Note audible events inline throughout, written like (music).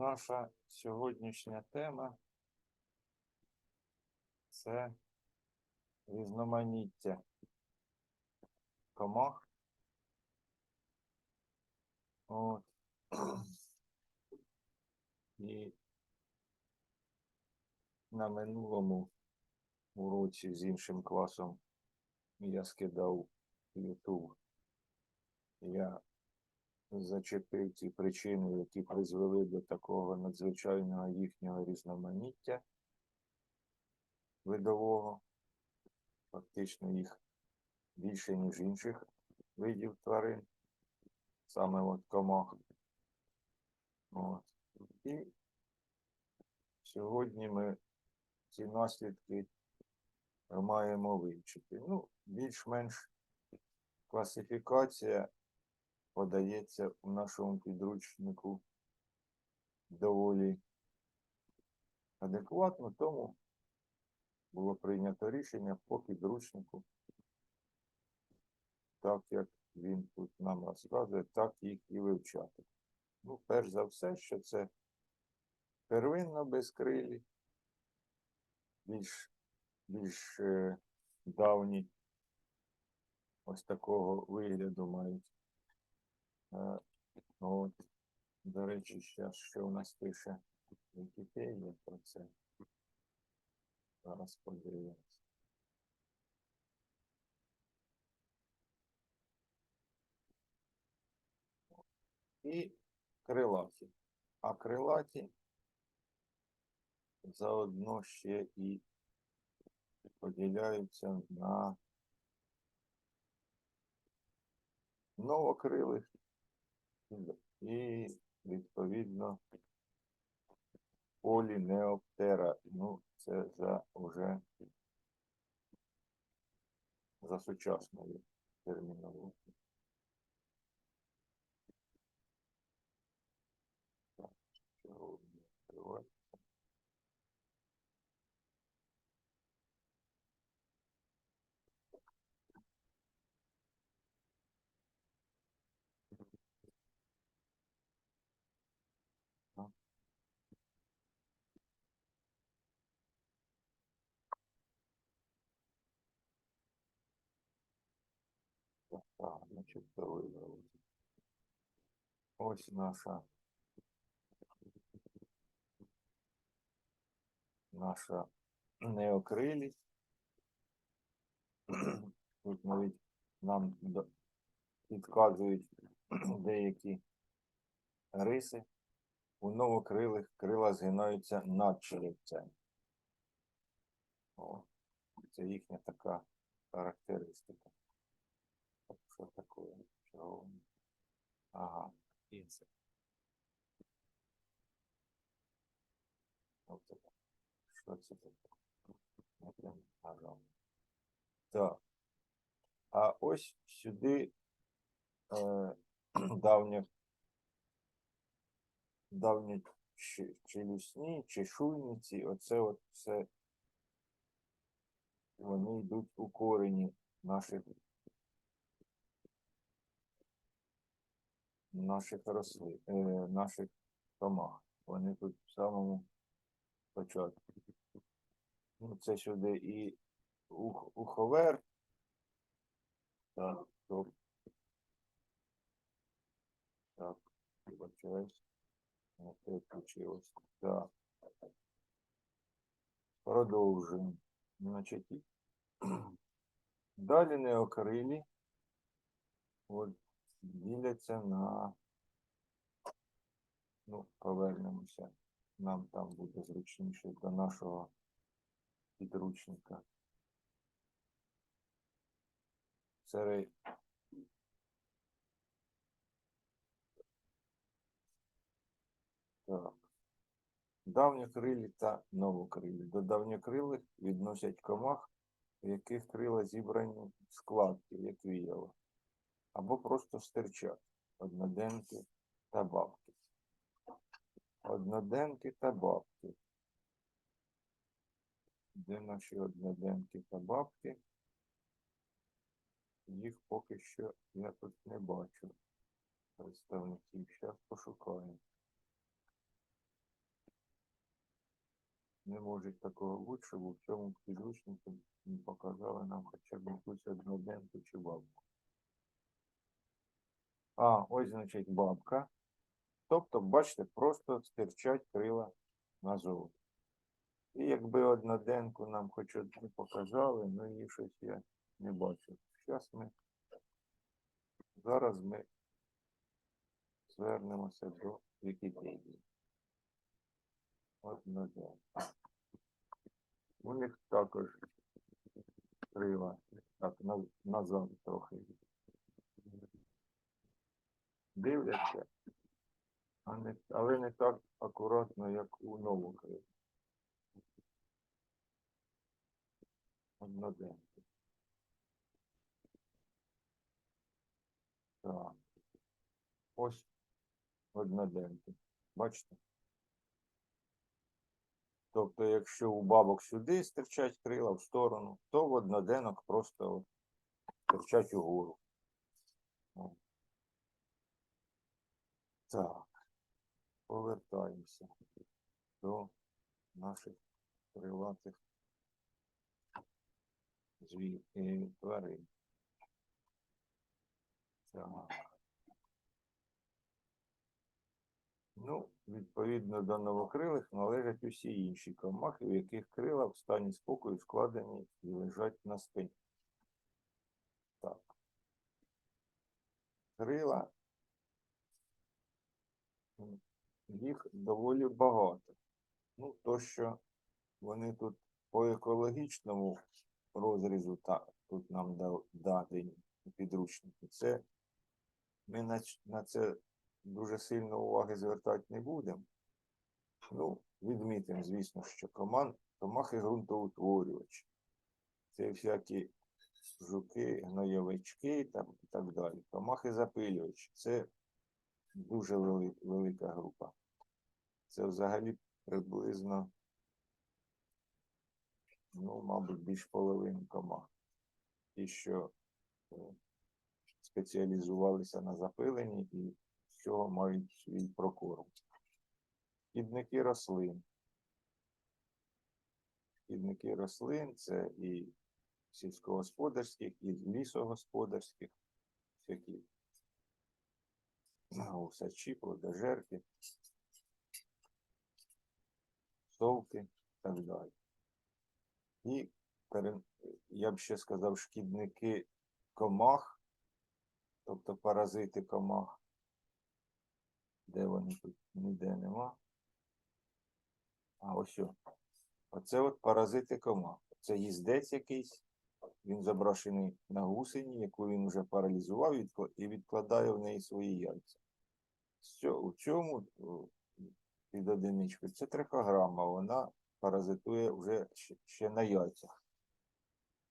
наша сьогоднішня тема це різноманіття комах. От. (clears throat) І на минулому уроці з іншим класом я скидав YouTube. Я зачепив ті причини, які призвели до такого надзвичайного їхнього різноманіття видового. Фактично їх більше, ніж інших видів тварин, саме от комах. От. І сьогодні ми ці наслідки маємо вивчити. Ну, більш-менш класифікація подається у нашому підручнику доволі адекватно, тому було прийнято рішення по підручнику, так як він тут нам розказує, так їх і вивчати. Ну, перш за все, що це первинно безкрилі, більш, більш е, давні, ось такого вигляду мають. Е, От, до речі, ще що у нас пише Вікіпедія про це. Зараз подивимось. І крилаті. А крилаті заодно ще і поділяються на новокрилих і, відповідно, полінеоптера. Ну, це за уже за сучасною термінологією. Так, чого не відкривається? Так, значить, це вибрали. Ось наша наша неокрилість. (clears throat) Тут навіть нам підказують (clears throat) деякі риси. У новокрилих крила згинаються над черевцем. О, це їхня така характеристика. Так, Що таке? Чого? вони? Ага, так. Що це таке? Так. А ось сюди е, (clears throat) давня давні чи- челюсні, чешуйниці, оце от все вони йдуть у корені наших наших рослин, е, наших комах. Вони тут в самому початку. Ну, це сюди і ух, уховер. Так, стоп. Так, вибачаюсь. Не включилось. Так. Продовжуємо. Значить, (clears throat) далі неокрилі. От діляться на, ну, повернемося. Нам там буде зручніше до нашого підручника. Це Так. Давньокрилі та новокрилі. До давньокрилих відносять комах, у яких крила зібрані в складки, як віяло, або просто стирчать одноденки та бабки. Одноденки та бабки. Де наші одноденки та бабки? Їх поки що я тут не бачу. Представників. Зараз пошукаємо. не може такого бути, щоб у цьому підручнику не показали нам хоча б якусь одноденку чи бабку. А, ось значить бабка. Тобто, бачите, просто стирчать крила назовні. І якби одноденку нам хоч одну показали, ну її щось я не бачу. Зараз ми зараз ми звернемося до Вікіпедії. Одноденка. У них також крила так назад трохи. Дивляться, а не, але не так акуратно, як у нових крил. Одноденки. Так. Ось одноденки. Бачите? Тобто, якщо у бабок сюди стирчать крила в сторону, то в одноденок просто стирчать угору. О. Так, повертаємося до наших крилатих і тварин. Так. Ну, відповідно до новокрилих належать усі інші комахи, у яких крила в стані спокою складені і лежать на спині. Так. Крила. Їх доволі багато. Ну, то, що вони тут по екологічному розрізу та, тут нам дадені у підручнику, це ми на, на це дуже сильно уваги звертати не будемо. Ну, відмітимо, звісно, що коман, комахи ґрунтоутворювачі. Це всякі жуки, гнойовички там, і так далі. Комахи запилювачі. Це дуже вели, велика група. Це взагалі приблизно, ну, мабуть, більш половини комах. Ті, що е, спеціалізувалися на запиленні і з цього мають свій прокорм. Шкідники рослин. Шкідники рослин це і сільськогосподарських, і лісогосподарських, всякі гусачі, плодожерки, совки і так далі. І я б ще сказав шкідники комах, тобто паразити комах. Де вони тут ніде нема. А ось. о. Оце от паразити комах. Це їздець якийсь, він заброшений на гусені, яку він вже паралізував і відкладає в неї свої яйця. Що, у цьому під одиничкою це трихограма, вона паразитує вже ще на яйцях.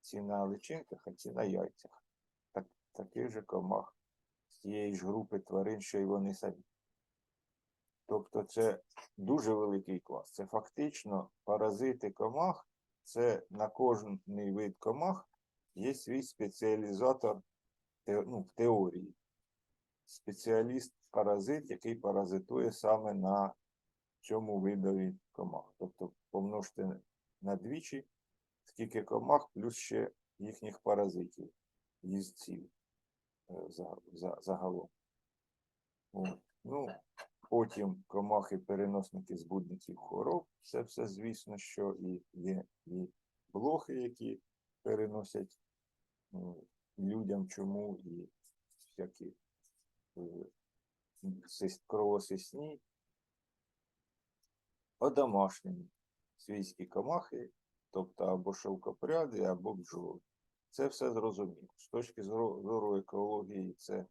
Ці на личинках, а ці на яйцях. Так, таких же комах з тієї ж групи тварин, що й вони самі. Тобто це дуже великий клас. Це фактично паразити комах, це на кожний вид комах є свій спеціалізатор ну, в теорії. Спеціаліст-паразит, який паразитує саме на цьому видові комах. Тобто помножте на двічі, скільки комах, плюс ще їхніх паразитів, їздців е, за- за- загалом. Ну, потім комахи-переносники збудників хвороб. Це все, звісно, що і є і блохи, які переносять ну, людям чому і всякі е, кровосисні. Одомашнені свійські комахи, тобто або шовкопряди, або бджоли. Це все зрозуміло. З точки зору екології це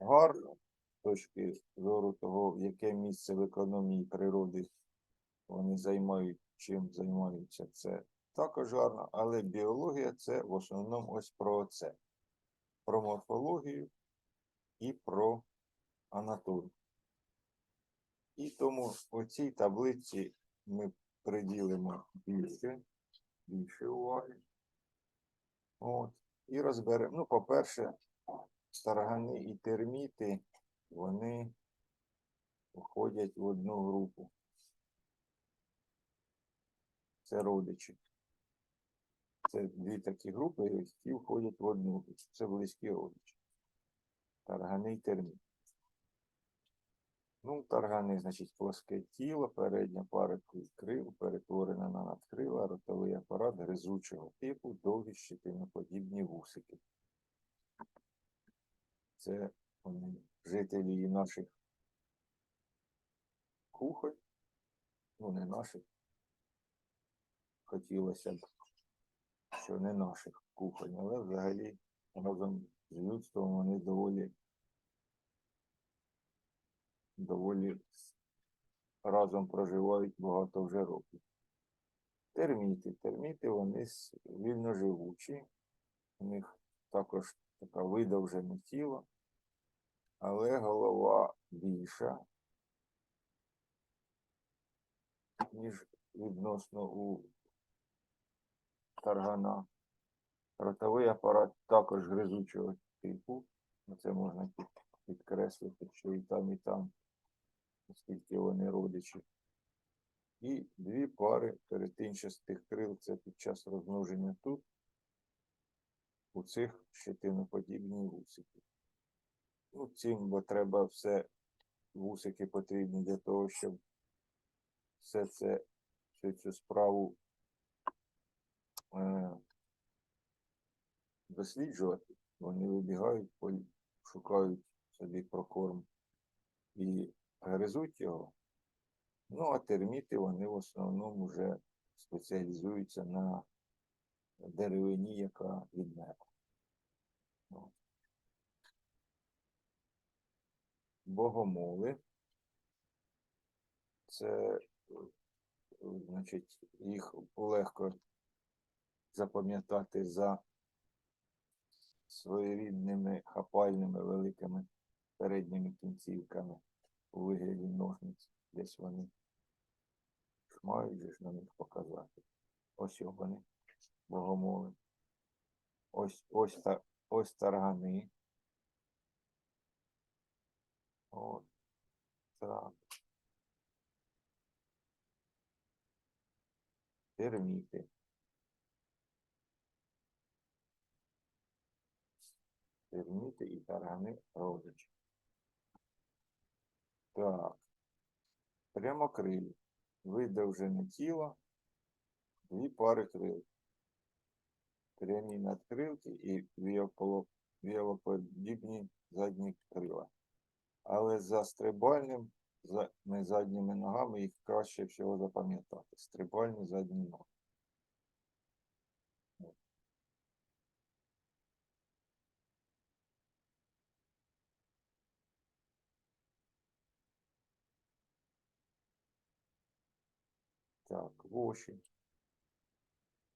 гарно, з точки зору того, яке місце в економії природи вони займають, чим займаються, це також гарно, але біологія це в основному ось про це. Про морфологію і про анатомію. І тому у цій таблиці ми приділимо більше, більше уваги. От. І розберемо. Ну, по-перше, таргани і терміти, вони входять в одну групу. це родичі. Це дві такі групи, які входять в одну. Це близькі родичі. Таргани і терміт. Ну, таргани, значить, плоске тіло, передня пара крил, перетворена на надкрила, ротовий апарат гризучого типу, довгі щитиноподібні вусики. Це вони, жителі наших кухонь, ну не наших. Хотілося б, що не наших кухонь, але взагалі разом з людством вони доволі доволі разом проживають багато вже років. Терміти. Терміти вони с- вільноживучі, у них також таке видовжене тіло, але голова більша, ніж відносно у таргана. Ротовий апарат також гризучого типу. Це можна підкреслити, що і там, і там, оскільки вони родичі. І дві пари перетинчастих крил це під час розмноження тут, у цих щетиноподібні вусики. Ну, цим бо треба все, вусики потрібні для того, щоб все це, всю цю справу е, досліджувати. Вони вибігають, шукають собі прокорм і гризуть його. Ну, а терміти вони в основному вже спеціалізуються на деревині, яка відмерла. Ну. Богомоли. Це, значить, їх легко запам'ятати за своєрідними хапальними великими передніми кінцівками у вигляді ножниць. Десь вони мають же ж на них показати. Ось його вони, богомоли. Ось, ось, та, ось таргани. От. Так. Терміти. Терміти і таргани родичі. Так. Прямокрилі. Видовжене тіло. Дві пари крил. Прямі надкрилки і віолоподібні задні крила. Але за стрибальним за, не задніми ногами їх краще всього запам'ятати. Стрибальні задні ноги. Так, воші.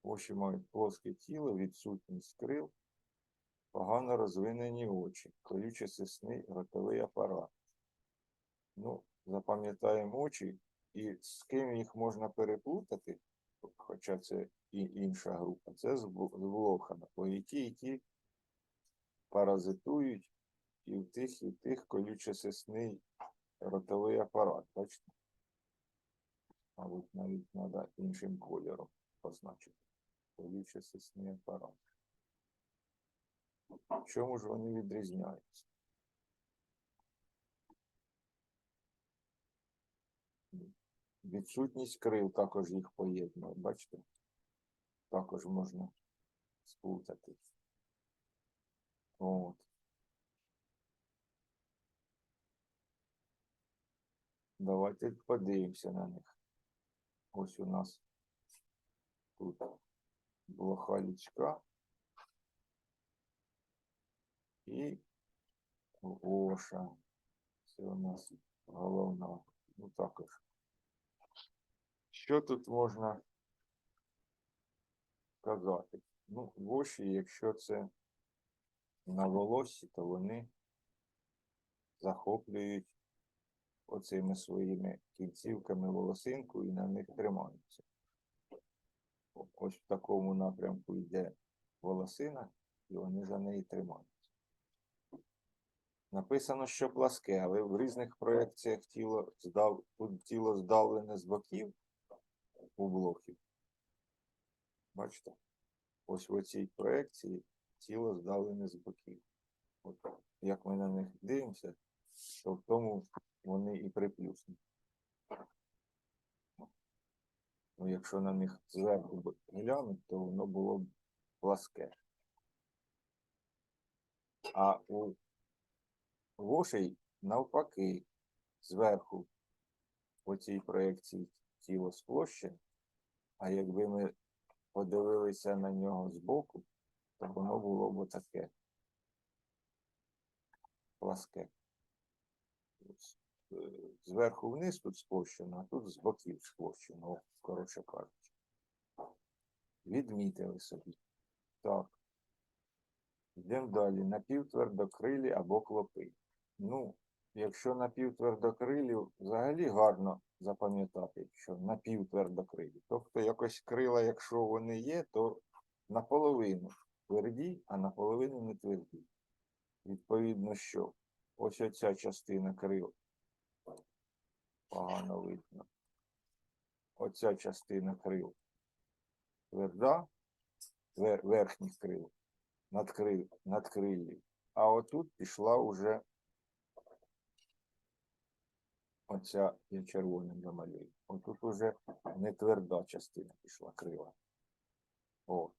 Воші мають плоске тіло, відсутність крил, погано розвинені очі, колючий сисний ротовий апарат. Ну, запам'ятаємо очі, і з ким їх можна переплутати, хоча це і інша група, це з блохами, бо і ті, і ті паразитують, і в тих, і в тих колючий сисний ротовий апарат, бачите? Мабуть, навіть треба іншим кольором позначити. Колючий сисний апарат. В чому ж вони відрізняються? Відсутність крил також їх поєднує, бачите? Також можна сплутати. От. Давайте подивимося на них. Ось у нас тут блоха лічка і Гоша. Це у нас головна. Ну також. Що тут можна сказати? Ну, воші, якщо це на волоссі, то вони захоплюють оцими своїми кінцівками волосинку і на них тримаються. Ось в такому напрямку йде волосина, і вони за неї тримаються. Написано, що пласке, але в різних проекціях тіло здав, тіло здавлене з боків у блоків, Бачите? Ось в цій проекції тіло здавлене з боків. От, як ми на них дивимося, то в тому вони і приплюснені. Ну, якщо на них зверху глянути, то воно було б пласке. А у вошей навпаки, зверху по цій проекції тіло сплощене, а якби ми подивилися на нього збоку, то воно було б таке пласке. Ось, Зверху вниз тут сплощено, а тут з боків сплощено, коротше кажучи. Відмітили собі. Так. Йдемо далі. Напівтвердокрилі або клопи. Ну, якщо напівтвердокрилі, взагалі гарно запам'ятати, що напівтвердокрилі. Тобто якось крила, якщо вони є, то наполовину тверді, а наполовину не тверді. Відповідно, що ось оця частина крил погано видно. Оця частина крил тверда, вер- верхніх крил, надкрил. А отут пішла уже оця, я червоним намалюю. Отут уже не тверда частина пішла крила. О,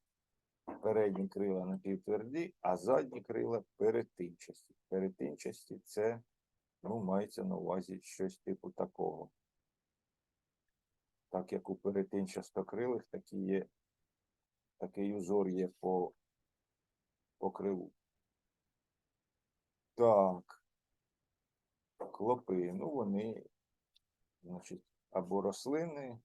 передні крила напівтверді, а задні крила перетинчасті. Перетинчасті це, ну, мається на увазі щось типу такого. Так як у перетинчастокрилих такі є, такий узор є по, по криву. Так. Клопи, ну вони, значить, або рослини,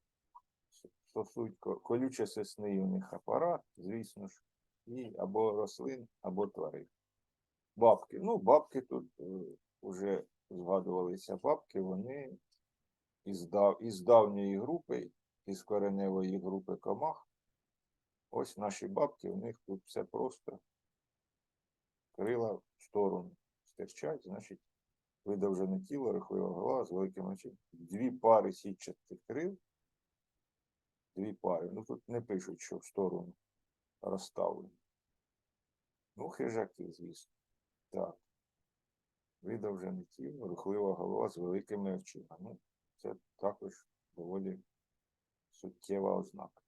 с- сосуть ко- колюче-сосний у них апарат, звісно ж, і або рослин, або тварин. Бабки. Ну, бабки тут вже згадувалися бабки, вони із, дав, із давньої групи, із кореневої групи комах. Ось наші бабки, у них тут все просто. Крила в сторону стирчать, значить, видовжене тіло, рухлива голова з великим очима. Дві пари сітчастих крил. Дві пари. Ну тут не пишуть, що в сторону розставлені. Ну, хижаки, звісно. Так. Видовжене тіло, рухлива голова з великими очима. Ну, це також доволі суттєва ознака.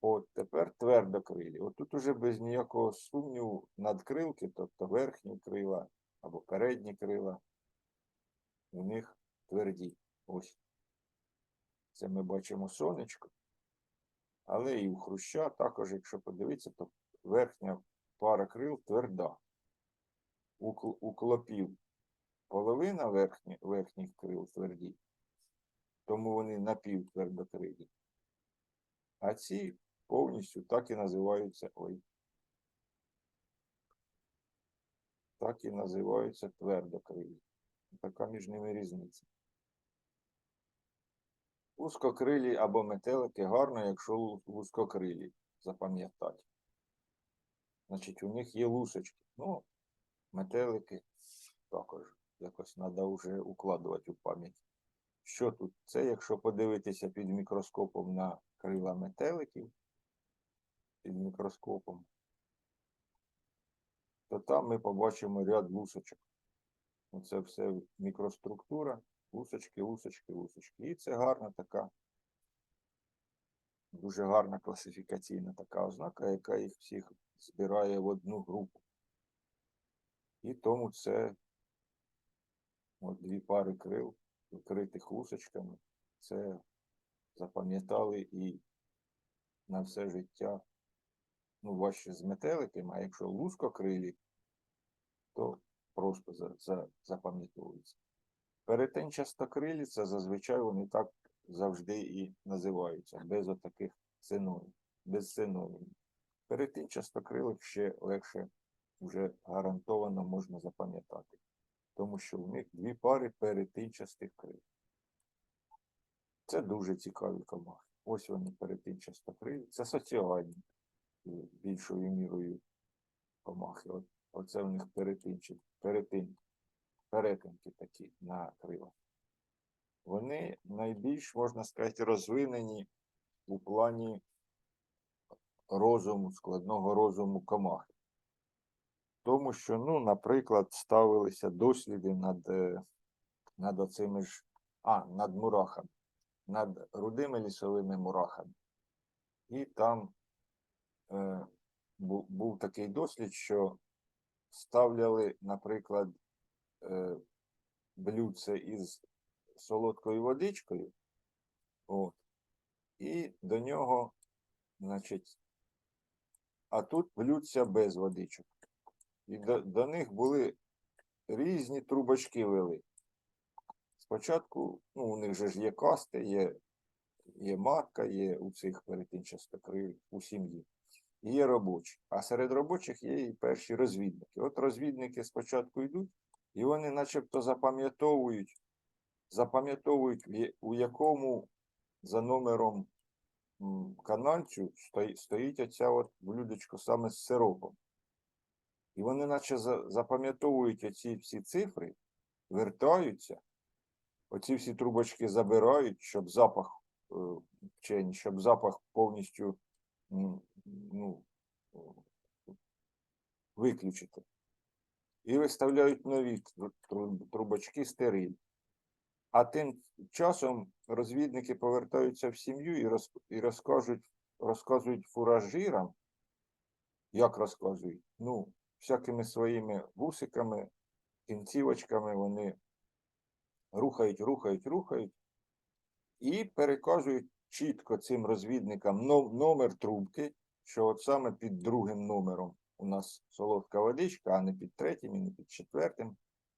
От тепер твердокрилі. От тут уже без ніякого сумніву надкрилки, тобто верхні крила або передні крила, у них тверді. Ось. Це ми бачимо сонечко. Але і у хруща також, якщо подивитися, то верхня пара крил тверда. У, клопів половина верхні, верхніх крил тверді, тому вони напівтвердокрилі. А ці повністю так і називаються, ой, так і називаються твердокрилі. Така між ними різниця. Вузькокрилі або метелики гарно, якщо вузькокрилі, запам'ятати. Значить, у них є лусочки. Ну, метелики також якось треба вже укладувати у пам'ять. Що тут? Це якщо подивитися під мікроскопом на крила метеликів, під мікроскопом, то там ми побачимо ряд лусочок. Це все мікроструктура, лусочки, лусочки, лусочки. І це гарна така, дуже гарна класифікаційна така ознака, яка їх всіх збирає в одну групу. І тому це от дві пари крил, вкритих лусочками. Це запам'ятали і на все життя. Ну, важче з метеликами, а якщо лускокрилі, то просто за, за, запам'ятовується. Перетинчастокрилі це зазвичай вони так завжди і називаються, без отаких синонімів, без синонімів. Перетинчастокрилих ще легше вже гарантовано можна запам'ятати, тому що в них дві пари перетинчастих крил. Це дуже цікаві комахи. Ось вони перетинчастокрилі. Це соціальні е, більшою мірою комахи. От, оце в них перетинчі, перетин, перетинки такі на крилах. Вони найбільш, можна сказати, розвинені у плані розуму, складного розуму комахи. Тому що, ну, наприклад, ставилися досліди над, е, над оцими ж, а, над мурахами, над рудими лісовими мурахами. І там е, був, був такий дослід, що ставляли, наприклад, е, блюдце із солодкою водичкою, от, і до нього, значить, а тут блюдця без водичок. І до, до них були різні трубочки вели. Спочатку, ну, у них же ж є касти, є, є матка, є у цих перетинчастокрилих, у сім'ї. І є робочі. А серед робочих є і перші розвідники. От розвідники спочатку йдуть, і вони начебто запам'ятовують, запам'ятовують, у якому за номером канальцю стоїть оця от блюдечко саме з сиропом. І вони наче запам'ятовують оці всі цифри, вертаються, оці всі трубочки забирають, щоб запах е, вчені, щоб запах повністю ну, виключити. І виставляють нові тру- тру- трубочки стериль. А тим часом розвідники повертаються в сім'ю і, роз, і розкажуть, розказують фуражирам, як розказують, ну, всякими своїми вусиками, кінцівочками вони рухають, рухають, рухають і переказують чітко цим розвідникам номер трубки, що от саме під другим номером у нас солодка водичка, а не під третім і не під четвертим.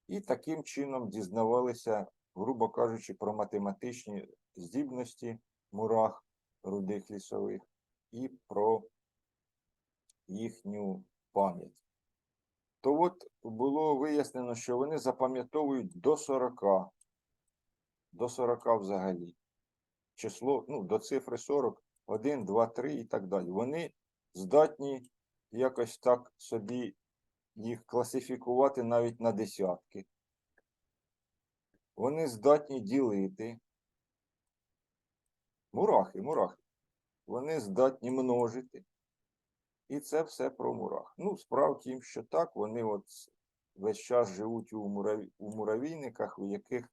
І таким чином дізнавалися, грубо кажучи, про математичні здібності мурах рудих лісових і про їхню пам'ять. То от було вияснено, що вони запам'ятовують до 40, до 40 взагалі. Число, ну, до цифри 40, 1, 2, 3 і так далі. Вони здатні якось так собі їх класифікувати навіть на десятки. Вони здатні ділити. Мурахи, мурахи. Вони здатні множити. І це все про мурах. Ну, справа в тім, що так, вони от весь час живуть у, мураві, у муравійниках, у яких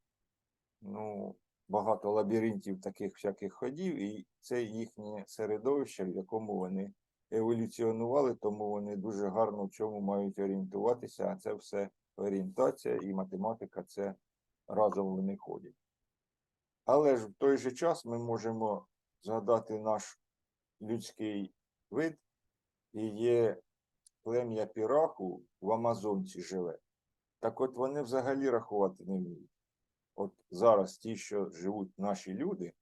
ну, багато лабіринтів таких всяких ходів, і це їхнє середовище, в якому вони еволюціонували, тому вони дуже гарно в чому мають орієнтуватися, а це все орієнтація і математика це разом вони ходять. Але ж в той же час ми можемо згадати наш людський вид, і є плем'я піраху в Амазонці живе. Так от вони взагалі рахувати не вміють. От зараз ті, що живуть наші люди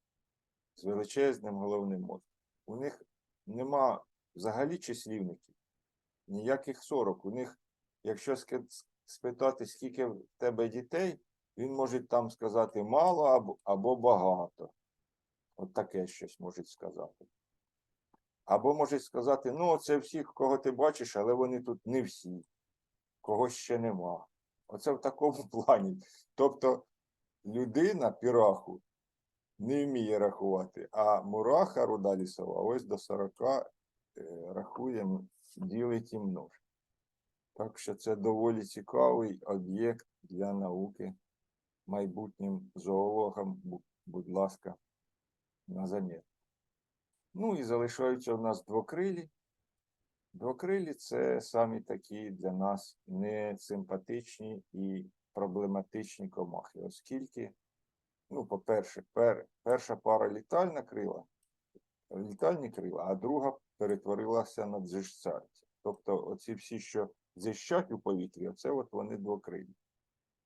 з величезним головним мозком, у них нема взагалі числівників, ніяких сорок. У них, якщо спитати, скільки в тебе дітей, він може там сказати мало або, або багато. От таке щось може сказати. Або може сказати, ну, це всіх, кого ти бачиш, але вони тут не всі, когось ще нема. Оце в такому (laughs) плані. Тобто людина піраху не вміє рахувати, а мураха руда лісова ось до 40 е, рахує, ділить і множить. Так що це доволі цікавий об'єкт для науки майбутнім зоологам, будь ласка, на замір. Ну і залишаються у нас двокрилі. Двокрилі це самі такі для нас несимпатичні і проблематичні комахи, оскільки, ну, по-перше, пер, перша пара літальна крила, літальні крила, а друга перетворилася на дзижцальця. Тобто оці всі, що дзищать у повітрі, оце от вони двокрилі.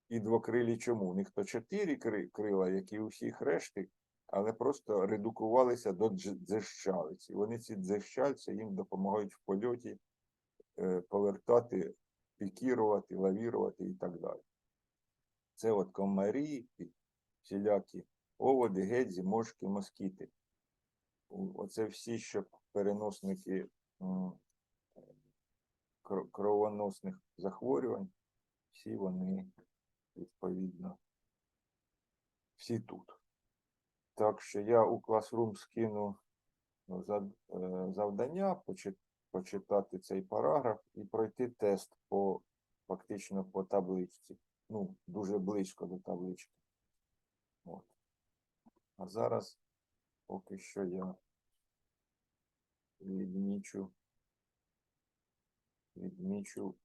І двокрилі чому? У них то чотири крила, як і у всіх решти, але просто редукувалися до дзищалиць. Вони ці дзищальці їм допомагають в польоті е, повертати, пікірувати, лавірувати і так далі. Це от комарі, всілякі оводи, гедзі, мошки, москіти. Оце всі, що переносники кровоносних захворювань, всі вони відповідно всі тут. Так що я у Classroom скину ну, е, завдання почитати цей параграф і пройти тест по фактично по табличці. Ну, дуже близько до таблички. От. А зараз поки що я відмічу, відмічу